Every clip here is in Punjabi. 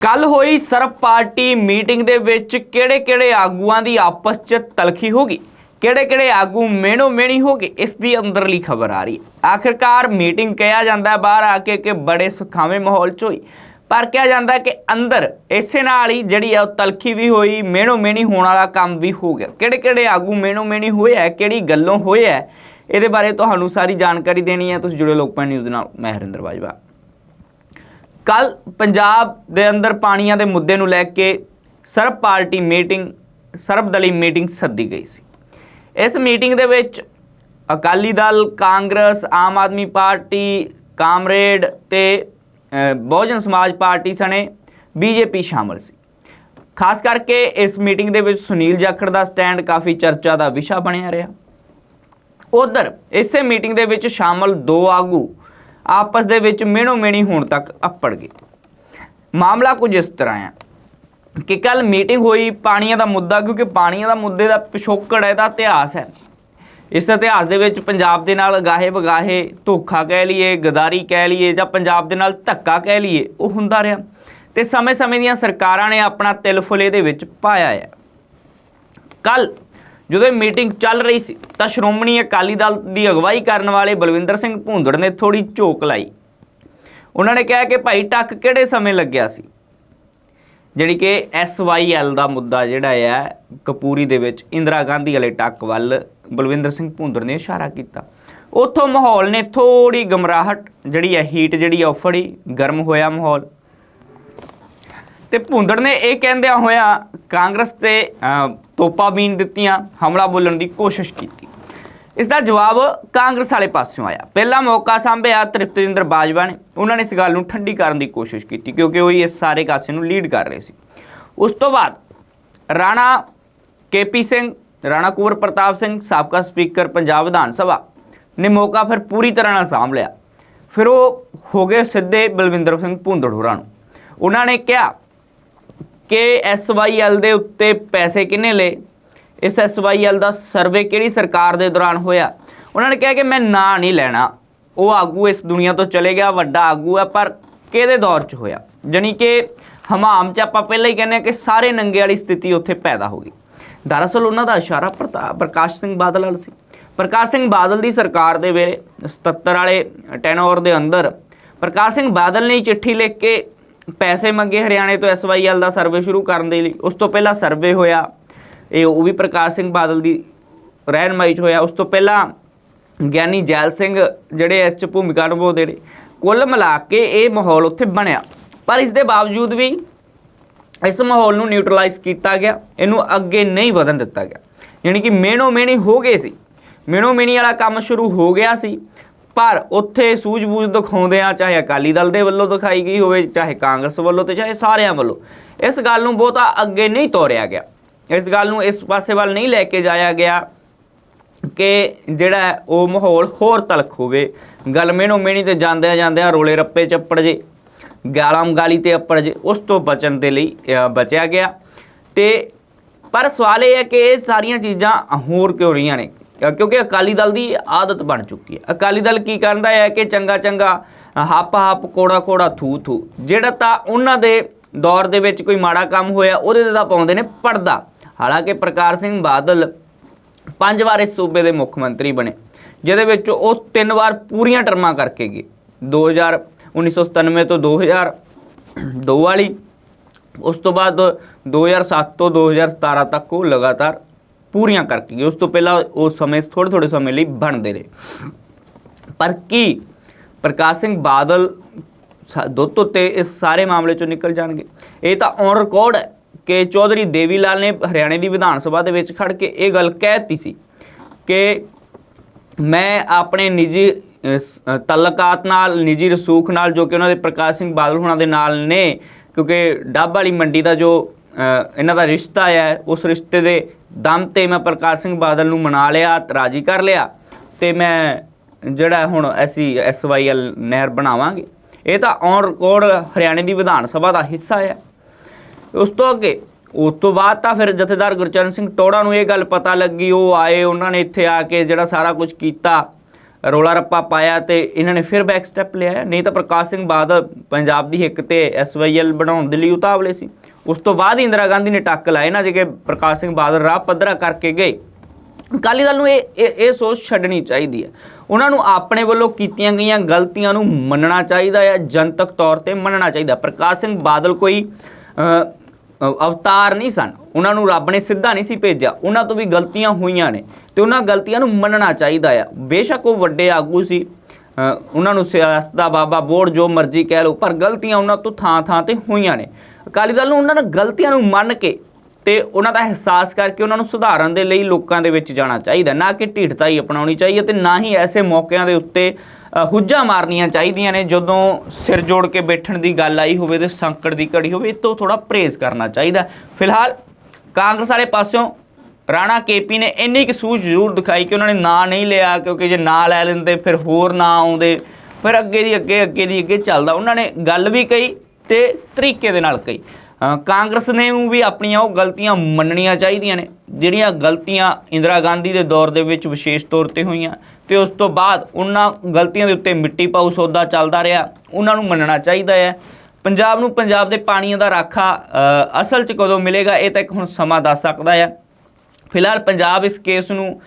ਕੱਲ ਹੋਈ ਸਰਬ ਪਾਰਟੀ ਮੀਟਿੰਗ ਦੇ ਵਿੱਚ ਕਿਹੜੇ-ਕਿਹੜੇ ਆਗੂਆਂ ਦੀ ਆਪਸ 'ਚ ਤਲਖੀ ਹੋ ਗਈ? ਕਿਹੜੇ-ਕਿਹੜੇ ਆਗੂ ਮੇਣੋ ਮੇਣੀ ਹੋ ਗਏ? ਇਸ ਦੀ ਅੰਦਰਲੀ ਖਬਰ ਆ ਰਹੀ ਹੈ। ਆਖਿਰਕਾਰ ਮੀਟਿੰਗ ਕਿਹਾ ਜਾਂਦਾ ਬਾਹਰ ਆ ਕੇ ਕਿ ਬੜੇ ਸੁਖਾਵੇਂ ਮਾਹੌਲ 'ਚ ਹੋਈ। ਪਰ ਕਿਹਾ ਜਾਂਦਾ ਕਿ ਅੰਦਰ ਇਸੇ ਨਾਲ ਹੀ ਜਿਹੜੀ ਆ ਉਹ ਤਲਖੀ ਵੀ ਹੋਈ ਮੇਣੋ ਮੇਣੀ ਹੋਣ ਵਾਲਾ ਕੰਮ ਵੀ ਹੋ ਗਿਆ। ਕਿਹੜੇ-ਕਿਹੜੇ ਆਗੂ ਮੇਣੋ ਮੇਣੀ ਹੋਏ ਹੈ ਕਿਹੜੀ ਗੱਲੋਂ ਹੋਏ ਹੈ ਇਹਦੇ ਬਾਰੇ ਤੁਹਾਨੂੰ ਸਾਰੀ ਜਾਣਕਾਰੀ ਦੇਣੀ ਹੈ। ਤੁਸੀਂ ਜੁੜੇ ਲੋਕਪਾਲ ਨਿਊਜ਼ ਦੇ ਨਾਲ, ਮੈਂ ਹਰਿੰਦਰ ਬਾਜਵਾ। ਕੱਲ ਪੰਜਾਬ ਦੇ ਅੰਦਰ ਪਾਣੀਆਂ ਦੇ ਮੁੱਦੇ ਨੂੰ ਲੈ ਕੇ ਸਰਬ ਪਾਰਟੀ ਮੀਟਿੰਗ ਸਰਬਦਲੀ ਮੀਟਿੰਗ ਸੱਦੀ ਗਈ ਸੀ। ਇਸ ਮੀਟਿੰਗ ਦੇ ਵਿੱਚ ਅਕਾਲੀ ਦਲ, ਕਾਂਗਰਸ, ਆਮ ਆਦਮੀ ਪਾਰਟੀ, ਕਾਮਰੇਡ ਤੇ ਬਹੁਜਨ ਸਮਾਜ ਪਾਰਟੀ ਸਣੇ ਬੀਜੇਪੀ ਸ਼ਾਮਲ ਸੀ। ਖਾਸ ਕਰਕੇ ਇਸ ਮੀਟਿੰਗ ਦੇ ਵਿੱਚ ਸੁਨੀਲ ਜਾਖੜ ਦਾ ਸਟੈਂਡ ਕਾਫੀ ਚਰਚਾ ਦਾ ਵਿਸ਼ਾ ਬਣਿਆ ਰਿਹਾ। ਉਧਰ ਇਸੇ ਮੀਟਿੰਗ ਦੇ ਵਿੱਚ ਸ਼ਾਮਲ ਦੋ ਆਗੂ ਆਪਸ ਦੇ ਵਿੱਚ ਮਿਹਣੋ ਮਿਹਣੀ ਹੋਣ ਤੱਕ ਅੱਪੜ ਗਏ। ਮਾਮਲਾ ਕੁਝ ਇਸ ਤਰ੍ਹਾਂ ਹੈ ਕਿ ਕੱਲ ਮੀਟਿੰਗ ਹੋਈ ਪਾਣੀਆਂ ਦਾ ਮੁੱਦਾ, ਕਿਉਂਕਿ ਪਾਣੀਆਂ ਦਾ ਮੁੱਦੇ ਦਾ ਪਿਛੋਕੜ ਹੈ ਦਾ ਇਤਿਹਾਸ ਹੈ। ਇਸ ਇਤਿਹਾਸ ਦੇ ਵਿੱਚ ਪੰਜਾਬ ਦੇ ਨਾਲ ਗਾਹੇ ਬਗਾਹੇ ਧੋਖਾ ਕਹਿ ਲਈਏ, ਗਦਾਰੀ ਕਹਿ ਲਈਏ ਜਾਂ ਪੰਜਾਬ ਦੇ ਨਾਲ ਧੱਕਾ ਕਹਿ ਲਈਏ, ਉਹ ਹੁੰਦਾ ਰਿਹਾ। ਤੇ ਸਮੇਂ-ਸਮੇਂ ਦੀਆਂ ਸਰਕਾਰਾਂ ਨੇ ਆਪਣਾ ਤਿਲ ਫੁਲ ਇਹਦੇ ਵਿੱਚ ਪਾਇਆ ਹੈ ਕੱਲ ਜਦੋਂ ਇਹ ਮੀਟਿੰਗ ਚੱਲ ਰਹੀ ਸੀ, ਤਾਂ ਸ਼੍ਰੋਮਣੀ ਅਕਾਲੀ ਦਲ ਦੀ ਅਗਵਾਈ ਕਰਨ ਵਾਲੇ ਬਲਵਿੰਦਰ ਸਿੰਘ ਭੂੰਦੜ ਨੇ ਥੋੜੀ ਝੋਕ ਲਾਈ। ਉਹਨਾਂ ਨੇ ਕਿਹਾ ਕਿ ਭਾਈ ਟੱਕ ਕਿਹੜੇ ਸਮੇਂ ਲੱਗਿਆ ਸੀ? ਜਿਹੜੀ ਕਿ SYL ਦਾ ਮੁੱਦਾ ਜਿਹੜਾ ਹੈ ਕਪੂਰੀ ਦੇ ਵਿੱਚ ਇੰਦਰਾ ਗਾਂਧੀ ਵਾਲੇ ਟੱਕ ਵੱਲ ਬਲਵਿੰਦਰ ਸਿੰਘ ਭੂੰਦੜ ਨੇ ਇਸ਼ਾਰਾ ਕੀਤਾ। ਉੱਥੋਂ ਮਾਹੌਲ ਨੇ ਥੋੜੀ ਗਮਰਾਹਟ ਜਿਹੜੀ ਹੈ ਹੀਟ ਜਿਹੜੀ ਆ, ਉਹ ਫੜੀ, ਗਰਮ ਹੋਇਆ ਮਾਹੌਲ। ਤੇ ਭੂੰਦੜ ਨੇ ਇਹ ਕਹਿੰਦਿਆਂ ਹੋਇਆ ਕਾਂਗਰਸ ਤੇ ਤੋਪਾਂ ਬੀਨ ਦਿੱਤੀਆਂ, ਹਮਲਾ ਬੋਲਣ ਦੀ ਕੋਸ਼ਿਸ਼ ਕੀਤੀ। ਇਸ ਦਾ ਜਵਾਬ ਕਾਂਗਰਸ ਵਾਲੇ ਪਾਸਿਓਂ ਆਇਆ। ਪਹਿਲਾ ਮੌਕਾ ਸੰਭਿਆ ਤ੍ਰਿਪਤਜਿੰਦਰ ਬਾਜਵਾ ਨੇ। ਉਹਨਾਂ ਨੇ ਇਸ ਗੱਲ ਨੂੰ ਠੰਡੀ ਕਰਨ ਦੀ ਕੋਸ਼ਿਸ਼ ਕੀਤੀ, ਕਿਉਂਕਿ ਉਹ ਹੀ ਇਸ ਸਾਰੇ ਕਾਸੇ ਨੂੰ ਲੀਡ ਕਰ ਰਹੇ ਸੀ। ਉਸ ਤੋਂ ਬਾਅਦ ਰਾਣਾ ਕੇਪੀ ਸਿੰਘ, ਰਾਣਾ ਕੁੰਵਰ ਪ੍ਰਤਾਪ ਸਿੰਘ, ਸਾਬਕਾ ਸਪੀਕਰ ਪੰਜਾਬ ਵਿਧਾਨ ਸਭਾ ਨੇ ਮੌਕਾ ਫਿਰ ਪੂਰੀ ਤਰ੍ਹਾਂ ਨਾਲ ਸਾਂਭ ਲਿਆ। ਫਿਰ ਉਹ ਹੋ ਗਏ ਸਿੱਧੇ ਬਲਵਿੰਦਰ ਸਿੰਘ ਭੁੰਦੜ ਹੋਰਾਂ ਨੂੰ। ਉਹਨਾਂ ਨੇ ਕਿਹਾ ਕਿ SYL ਦੇ ਉੱਤੇ ਪੈਸੇ ਕਿੰਨੇ ਲਏ? ਇਸ SYL ਦਾ ਸਰਵੇ ਕਿਹੜੀ ਸਰਕਾਰ ਦੇ ਦੌਰਾਨ ਹੋਇਆ? ਉਹਨਾਂ ਨੇ ਕਿਹਾ ਕਿ ਮੈਂ ਨਾਂ ਨਹੀਂ ਲੈਣਾ। ਉਹ ਆਗੂ ਇਸ ਦੁਨੀਆ ਤੋਂ ਚਲੇ ਗਿਆ, ਵੱਡਾ ਆਗੂ ਹੈ, ਪਰ ਕਿਹਦੇ ਦੌਰ 'ਚ ਹੋਇਆ? ਜਾਣੀ ਕਿ ਹਮਾਮ 'ਚ ਆਪਾਂ ਪਹਿਲਾਂ ਹੀ ਕਹਿੰਦੇ ਹਾਂ ਕਿ ਸਾਰੇ ਨੰਗੇ ਵਾਲੀ ਸਥਿਤੀ ਉੱਥੇ ਪੈਦਾ ਹੋ ਗਈ। ਦਰਅਸਲ ਉਹਨਾਂ ਦਾ ਇਸ਼ਾਰਾ ਪ੍ਰਤਾ- ਪ੍ਰਕਾਸ਼ ਸਿੰਘ ਬਾਦਲ ਵੱਲ ਸੀ। ਪ੍ਰਕਾਸ਼ ਸਿੰਘ ਬਾਦਲ ਦੀ ਸਰਕਾਰ ਦੇ ਵੇਲੇ 77 ਵਾਲੇ ਟੈਨੋਰ ਦੇ ਅੰਦਰ ਪ੍ਰਕਾਸ਼ ਸਿੰਘ ਬਾਦਲ ਨੇ ਚਿੱਠੀ ਲਿਖ ਕੇ ਪੈਸੇ ਮੰਗੇ ਹਰਿਆਣੇ ਤੋਂ ਐਸਵਾਈਐਲ ਦਾ ਸਰਵੇ ਸ਼ੁਰੂ ਕਰਨ ਦੇ ਲਈ। ਉਸ ਤੋਂ ਪਹਿਲਾਂ ਸਰਵੇ ਹੋਇਆ। ਇਹ ਉਹ ਵੀ ਪ੍ਰਕਾਸ਼ ਸਿੰਘ ਬਾਦਲ ਦੀ ਰਹਿਨਮਾਈ 'ਚ ਹੋਇਆ। ਉਸ ਤੋਂ ਪਹਿਲਾਂ ਗਿਆਨੀ ਜੈਲ ਸਿੰਘ ਜਿਹੜੇ ਇਸ 'ਚ ਭੂਮਿਕਾ ਨਿਭਾਉਂਦੇ ਨੇ, ਕੁੱਲ ਮਿਲਾ ਕੇ ਇਹ ਮਾਹੌਲ ਉੱਥੇ ਬਣਿਆ। ਪਰ ਇਸ ਦੇ ਬਾਵਜੂਦ ਵੀ ਇਸ ਮਾਹੌਲ ਨੂੰ ਨਿਊਟਰਲਾਈਜ਼ ਕੀਤਾ ਗਿਆ। ਇਹਨੂੰ ਅੱਗੇ ਨਹੀਂ ਵਧਣ ਦਿੱਤਾ ਗਿਆ। ਯਾਨੀ ਕਿ ਮੇਣੋ ਮੇਣੀ ਹੋ ਗਏ ਸੀ। ਮੇਣੋ ਮੇਣੀ ਵਾਲਾ ਕੰਮ ਸ਼ੁਰੂ ਹੋ ਗਿਆ ਸੀ। ਪਰ ਉੱਥੇ ਸੂਝ-ਬੂਝ ਦਿਖਾਉਂਦੇ ਆ ਚਾਹੇ ਅਕਾਲੀ ਦਲ ਦੇ ਵੱਲੋਂ ਦਿਖਾਈ ਗਈ ਹੋਵੇ, ਚਾਹੇ ਕਾਂਗਰਸ ਵੱਲੋਂ ਤੇ ਚਾਹੇ ਸਾਰਿਆਂ ਵੱਲੋਂ, ਇਸ ਗੱਲ ਨੂੰ ਬਹੁਤਾ ਅੱਗੇ ਨਹੀਂ ਤੋਰਿਆ ਗਿਆ। ਇਸ ਗੱਲ ਨੂੰ ਇਸ ਪਾਸੇ ਵੱਲ ਨਹੀਂ ਲੈ ਕੇ ਜਾਇਆ ਗਿਆ ਕਿ ਜਿਹੜਾ ਉਹ ਮਾਹੌਲ ਹੋਰ ਤਲਖ ਹੋਵੇ। ਗੱਲ ਮੇਣੋ ਮੇਣੀ ਤੇ ਜਾਂਦਿਆਂ ਜਾਂਦਿਆਂ ਰੋਲੇ ਰੱਪੇ 'ਚ ਅੱਪੜ ਜੇ, ਗਾਲਾਂ ਗਾਲੀ ਤੇ ਅੱਪੜ ਜੇ, ਉਸ ਤੋਂ ਬਚਣ ਦੇ ਲਈ ਬਚਿਆ ਗਿਆ। ਤੇ ਪਰ ਸਵਾਲ ਇਹ ਹੈ ਕਿ ਇਹ ਸਾਰੀਆਂ ਚੀਜ਼ਾਂ ਹੋਰ ਕਿਉਂ ਰਹੀਆਂ ਨੇ? ਕਿਉਂਕਿ ਅਕਾਲੀ ਦਲ ਦੀ ਆਦਤ ਬਣ ਚੁੱਕੀ ਹੈ। ਅਕਾਲੀ ਦਲ ਕੀ ਕਰਦਾ ਹੈ ਕਿ ਚੰਗਾ ਚੰਗਾ ਹੱਪ ਹੱਪ, ਕੋੜਾ ਕੋੜਾ, ਥੂ ਥੂ, ਜਿਹੜਾ ਤਾਂ ਉਹਨਾਂ ਦੇ ਦੌਰ ਦੇ ਵਿੱਚ ਕੋਈ ਮਾੜਾ ਕੰਮ ਹੋਇਆ, ਉਹਦੇ ਤੇ ਤਾਂ ਪਾਉਂਦੇ ਨੇ ਪਰਦਾ। ਹਾਲਾਂਕਿ ਪ੍ਰਕਾਸ਼ ਸਿੰਘ ਬਾਦਲ ਪੰਜ ਵਾਰ ਇਸ ਸੂਬੇ ਦੇ ਮੁੱਖ ਮੰਤਰੀ ਬਣੇ, ਜਿਹਦੇ ਵਿੱਚ ਉਹ ਤਿੰਨ ਵਾਰ ਪੂਰੀਆਂ ਟਰਮਾਂ ਕਰਕੇ ਗਏ। 2000 1997 ਤੋਂ 2002 ਵਾਲੀ, ਉਸ ਤੋਂ ਬਾਅਦ 2007 ਤੋਂ 2017 ਤੱਕ ਉਹ ਲਗਾਤਾਰ ਪੂਰੀਆਂ ਕਰਕੇ ਗਏ ਉਸ ਤੋਂ ਪਹਿਲਾਂ ਉਹ ਸਮੇਂ ਥੋੜੇ ਥੋੜੇ ਸਮੇਂ ਲਈ ਬਣਦੇ ਰਹੇ। ਪਰ ਕੀ ਪ੍ਰਕਾਸ਼ ਸਿੰਘ ਬਾਦਲ ਸਾ- ਦੁੱਧ ਉੱਤੇ ਇਸ ਸਾਰੇ ਮਾਮਲੇ ਚੋਂ ਨਿਕਲ ਜਾਣਗੇ। ਇਹ ਤਾਂ ਔਨ ਰਿਕਾਰਡ ਹੈ ਕਿ ਚੌਧਰੀ ਦੇਵੀ ਲਾਲ ਨੇ ਹਰਿਆਣੇ ਦੀ ਵਿਧਾਨ ਸਭਾ ਦੇ ਵਿੱਚ ਖੜ ਕੇ ਇਹ ਗੱਲ ਕਹਿ ਦਿੱਤੀ ਸੀ ਕਿ ਮੈਂ ਆਪਣੇ ਨਿੱਜੀ ਤਲਕਾਤ ਨਾਲ, ਨਿੱਜੀ ਰਸੂਖ ਨਾਲ ਜੋ ਕਿ ਉਹਨਾਂ ਦੇ ਪ੍ਰਕਾਸ਼ ਸਿੰਘ ਬਾਦਲ ਹੁਣਾਂ ਦੇ ਨਾਲ ਨੇ, ਕਿਉਂਕਿ ਡੱਬ ਵਾਲੀ ਮੰਡੀ ਦਾ ਜੋ ਇਹਨਾਂ ਦਾ ਰਿਸ਼ਤਾ ਹੈ। ਉਸ ਰਿਸ਼ਤੇ ਦੇ ਦਮ ਤੇ ਮੈਂ ਪ੍ਰਕਾਸ਼ ਸਿੰਘ ਬਾਦਲ ਨੂੰ ਮਨਾ ਲਿਆ ਰਾਜੀ ਕਰ ਲਿਆ ਤੇ ਮੈਂ ਜਿਹੜਾ ਹੁਣ ਅਸੀਂ ਐਸਵਾਈਐਲ ਨਹਿਰ ਬਣਾਵਾਂਗੇ, ਇਹ ਤਾਂ ਔਨ ਰਿਕਾਰਡ ਹਰਿਆਣੇ ਦੀ ਵਿਧਾਨ ਸਭਾ ਦਾ ਹਿੱਸਾ ਹੈ। ਉਸ ਤੋਂ ਅੱਗੇ, ਉਸ ਤੋਂ ਬਾਅਦ ਤਾਂ ਫਿਰ ਜਥੇਦਾਰ ਗੁਰਚਰਨ ਸਿੰਘ ਟੋੜਾ ਨੂੰ ਇਹ ਗੱਲ ਪਤਾ ਲੱਗੀ, ਉਹ ਆਏ, ਉਹਨਾਂ ਨੇ ਇੱਥੇ ਆ ਕੇ ਜਿਹੜਾ ਸਾਰਾ ਕੁਝ ਕੀਤਾ, ਰੋਲਾ ਰੱਪਾ ਪਾਇਆ ਤੇ ਇਹਨਾਂ ਨੇ ਫਿਰ ਬੈਕ ਸਟੈਪ ਲਿਆ ਨਹੀਂ ਤਾਂ ਪ੍ਰਕਾਸ਼ ਸਿੰਘ ਬਾਦਲ ਪੰਜਾਬ ਦੀ ਹਿੱਕ ਤੇ ਐਸਵਾਈਐਲ ਬਣਾਉਣ ਦੇ ਲਈ ਉਤਾਵਲੇ ਸੀ। ਉਸ ਤੋਂ ਬਾਅਦ ਇੰਦਰਾ ਗਾਂਧੀ ਨੇ ਟੱਕ ਲਾਏ ਨਾ, ਜੇ ਪ੍ਰਕਾਸ਼ ਸਿੰਘ ਬਾਦਲ ਰਾਹ ਪੱਧਰਾ ਕਰਕੇ ਗਏ। ਅਕਾਲੀ ਦਲ ਨੂੰ ਇਹ ਇਹ ਇਹ ਸੋਚ ਛੱਡਣੀ ਚਾਹੀਦੀ ਹੈ। ਉਹਨਾਂ ਨੂੰ ਆਪਣੇ ਵੱਲੋਂ ਕੀਤੀਆਂ ਗਈਆਂ ਗਲਤੀਆਂ ਨੂੰ ਮੰਨਣਾ ਚਾਹੀਦਾ ਹੈ, ਜਨਤਕ ਤੌਰ ਤੇ ਮੰਨਣਾ ਚਾਹੀਦਾ ਪ੍ਰਕਾਸ਼ ਸਿੰਘ ਬਾਦਲ ਕੋਈ ਅਵਤਾਰ ਨਹੀਂ ਸਨ। ਉਹਨਾਂ ਨੂੰ ਰੱਬ ਨੇ ਸਿੱਧਾ ਨਹੀਂ ਸੀ ਭੇਜਿਆ। ਉਹਨਾਂ ਤੋਂ ਵੀ ਗਲਤੀਆਂ ਹੋਈਆਂ ਨੇ ਤੇ ਉਹਨਾਂ ਗਲਤੀਆਂ ਨੂੰ ਮੰਨਣਾ ਚਾਹੀਦਾ ਆ ਬੇਸ਼ੱਕ ਉਹ ਵੱਡੇ ਆਗੂ ਸੀ। ਉਹਨਾਂ ਨੂੰ ਸਿਆਸਤ ਦਾ ਬਾਬਾ ਬੋੜ ਜੋ ਮਰਜ਼ੀ ਕਹਿ ਲਓ, ਪਰ ਗਲਤੀਆਂ ਉਹਨਾਂ ਤੋਂ ਥਾਂ ਥਾਂ ਤੇ ਹੋਈਆਂ ਨੇ। ਅਕਾਲੀ ਦਲ ਨੂੰ ਉਹਨਾਂ ਨੇ ਗਲਤੀਆਂ ਨੂੰ ਮੰਨ ਕੇ ਤੇ ਉਹਨਾਂ ਦਾ ਅਹਿਸਾਸ ਕਰਕੇ ਉਹਨਾਂ ਨੂੰ ਸੁਧਾਰਨ ਦੇ ਲਈ ਲੋਕਾਂ ਦੇ ਵਿੱਚ ਜਾਣਾ ਚਾਹੀਦਾ ਨਾ ਕਿ ਢੀਠਤਾ ਹੀ ਅਪਣਾਉਣੀ ਚਾਹੀਏ ਤੇ ਨਾ ਹੀ ਐਸੇ ਮੌਕਿਆਂ ਦੇ ਉੱਤੇ ਅ, ਹੁੱਜਾਂ ਮਾਰਨੀਆਂ ਚਾਹੀਦੀਆਂ ਨੇ ਜਦੋਂ ਸਿਰ ਜੋੜ ਕੇ ਬੈਠਣ ਦੀ ਗੱਲ ਆਈ ਹੋਵੇ ਤੇ ਸੰਕਟ ਦੀ ਘੜੀ ਹੋਵੇ ਇਹ ਤੋਂ ਥੋੜਾ ਪ੍ਰੇਜ਼ ਕਰਨਾ ਚਾਹੀਦਾ ਫਿਲਹਾਲ ਕਾਂਗਰਸ ਵਾਲੇ ਪਾਸਿਓਂ ਰਾਣਾ ਕੇਪੀ ਨੇ ਇੰਨੀ ਕੁ ਸੂਝ ਜ਼ਰੂਰ ਦਿਖਾਈ ਕਿ ਉਹਨਾਂ ਨੇ ਨਾਂ ਨਹੀਂ ਲਿਆ ਕਿਉਂਕਿ ਜੇ ਨਾਂ ਲੈ ਲੈਂਦੇ ਫਿਰ ਹੋਰ ਨਾਂ ਆਉਂਦੇ ਫਿਰ ਅੱਗੇ ਦੀ ਅੱਗੇ ਅੱਗੇ ਦੀ ਅੱਗੇ ਚੱਲਦਾ। ਉਹਨਾਂ ਨੇ ਗੱਲ ਵੀ ਕਹੀ ਤੇ ਤਰੀਕੇ ਦੇ ਨਾਲ ਕਹੀ। ਕਾਂਗਰਸ ਨੇ ਵੀ ਆਪਣੀਆਂ ਉਹ ਗਲਤੀਆਂ ਮੰਨਣੀਆਂ ਚਾਹੀਦੀਆਂ ਨੇ, ਜਿਹੜੀਆਂ ਗਲਤੀਆਂ ਇੰਦਰਾ ਗਾਂਧੀ ਦੇ ਦੌਰ ਦੇ ਵਿੱਚ ਵਿਸ਼ੇਸ਼ ਤੌਰ ਤੇ ਹੋਈਆਂ ਤੇ ਉਸ ਤੋਂ ਬਾਅਦ ਉਹਨਾਂ ਗਲਤੀਆਂ ਦੇ ਉੱਤੇ ਮਿੱਟੀ ਪਾਉ ਸੌਦਾ ਚੱਲਦਾ ਰਿਹਾ, ਉਹਨਾਂ ਨੂੰ ਮੰਨਣਾ ਚਾਹੀਦਾ ਹੈ। ਪੰਜਾਬ ਨੂੰ ਪੰਜਾਬ ਦੇ ਪਾਣੀਆਂ ਦਾ ਰਾਖਾ ਅਸਲ 'ਚ ਕਦੋਂ ਮਿਲੇਗਾ, ਇਹ ਤਾਂ ਇੱਕ ਹੁਣ ਸਮਾਂ ਦੱਸ ਸਕਦਾ ਹੈ। ਫਿਲਹਾਲ ਪੰਜਾਬ ਇਸ ਕੇਸ ਨੂੰ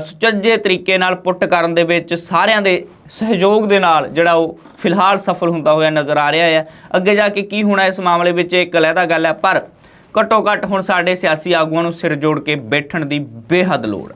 ਸੁਚੱਜੇ ਤਰੀਕੇ ਨਾਲ ਪੁੱਟ ਕਰਨ ਦੇ ਵਿੱਚ ਸਾਰਿਆਂ ਦੇ ਸਹਿਯੋਗ ਦੇ ਨਾਲ ਜਿਹੜਾ ਉਹ ਫਿਲਹਾਲ ਸਫਲ ਹੁੰਦਾ ਹੋਇਆ ਨਜ਼ਰ ਆ ਰਿਹਾ ਹੈ। ਅੱਗੇ ਜਾ ਕੇ ਕੀ ਹੋਣਾ ਇਸ ਮਾਮਲੇ ਵਿੱਚ ਇਹ ਇੱਕ ਅਲੱਗਾ ਗੱਲ ਹੈ, ਪਰ ਘੱਟੋ ਘੱਟ ਹੁਣ ਸਾਡੇ ਸਿਆਸੀ ਆਗੂਆਂ ਨੂੰ ਸਿਰ ਜੋੜ ਕੇ ਬੈਠਣ ਦੀ ਬੇਹੱਦ ਲੋੜ।